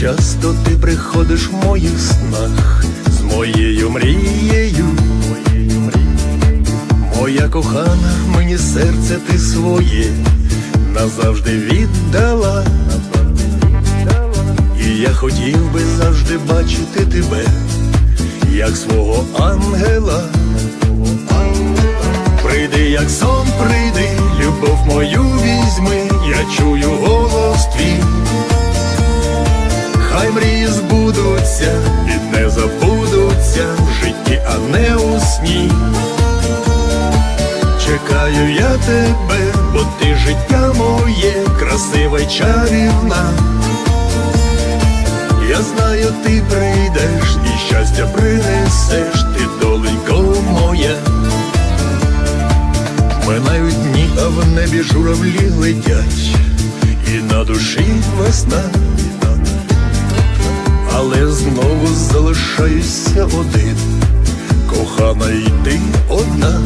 часто ти приходиш в моїх снах з моєю мрією. Моя кохана, мені серце ти своє назавжди віддала. І я хотів би завжди бачити тебе, як свого ангела. Прийди, як сон, прийди, любов мою Чекаю я тебе, бо ти життя моє, красива й чарівна. Я знаю, ти прийдеш і щастя принесеш, ти доленько моя. Минають дні, а в небі журавлі летять, і на душі весна, але знову залишаюся один, кохана й ти одна.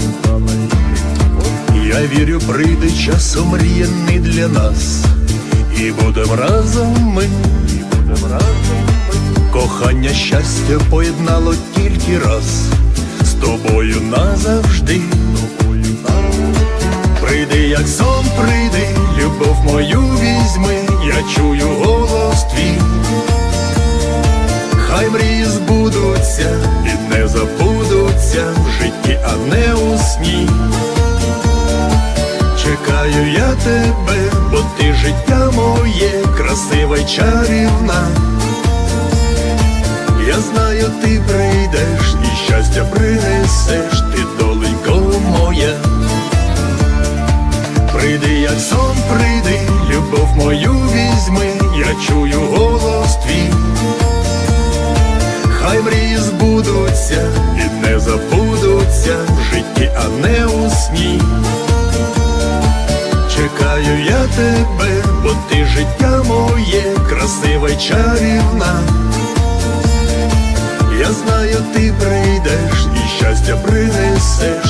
Я вірю, прийде час омріяний для нас, і будем разом ми. і будемо разом, Кохання щастя поєднало тільки раз з тобою назавжди. тебе, бо ти життя моє, красива й чарівна. Я знаю, ти прийдеш і щастя принесеш, ти доленько моя. Прийди, як сон, прийди, любов мою візьми, я чую голос твій. Хай мрії збудуться і не забудуться в житті, а не у сні. тебе, бо ти життя моє, красива й чарівна. Я знаю, ти прийдеш і щастя принесеш.